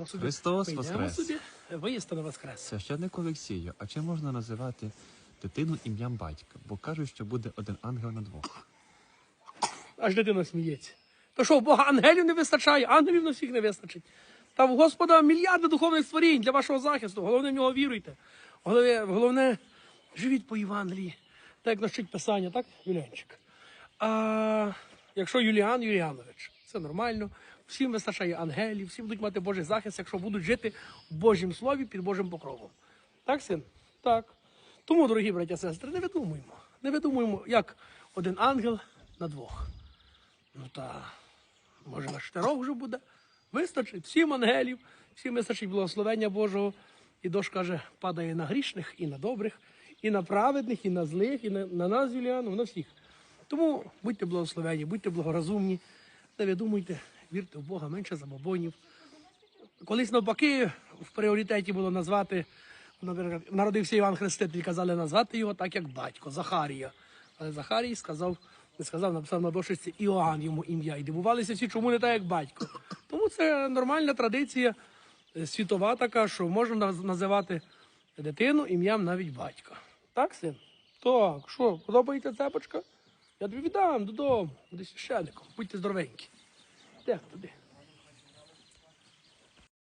Йдемо собі. Христос Йдемо воскрес. собі. Воістину воскрес. Священник Олексію, а чи можна називати дитину ім'ям батька? Бо кажуть, що буде один ангел на двох. Аж дитина сміється. То що, в Бога ангелів не вистачає, ангелів на всіх не вистачить. Та в Господа мільярди духовних створінь для вашого захисту. Головне в нього віруйте. Головне, головне живіть по Євангелії, так як навчить Писання, так, Юліанчик? А якщо Юліан Юліанович, це нормально. Всім вистачає ангелів, всі будуть мати Божий захист, якщо будуть жити в Божім слові під Божим покровом. Так, син? Так. Тому, дорогі браття сестри, не видумуємо. Не видумуємо, як один ангел на двох. Ну та може на чотирьох вже буде. Вистачить всім ангелів, всім вистачить благословення Божого. І дощ каже, падає на грішних і на добрих, і на праведних, і на злих, і на, на нас, Юліану, на всіх. Тому будьте благословені, будьте благорозумні, не видумуйте, вірте в Бога менше забобонів. Колись навпаки в пріоритеті було назвати, наприклад, народився Іван Хреститель, казали назвати його так, як батько, Захарія. Але Захарій сказав, не сказав, написав на дошечці Іоанн йому ім'я. І дивувалися всі, чому не так, як батько. Тому це нормальна традиція е, світова така, що можна називати дитину ім'ям навіть батька. Так, син? Так, що, подобається цепочка? Я тобі віддам додому, буде священником. Будьте здоровенькі. Certo, bem.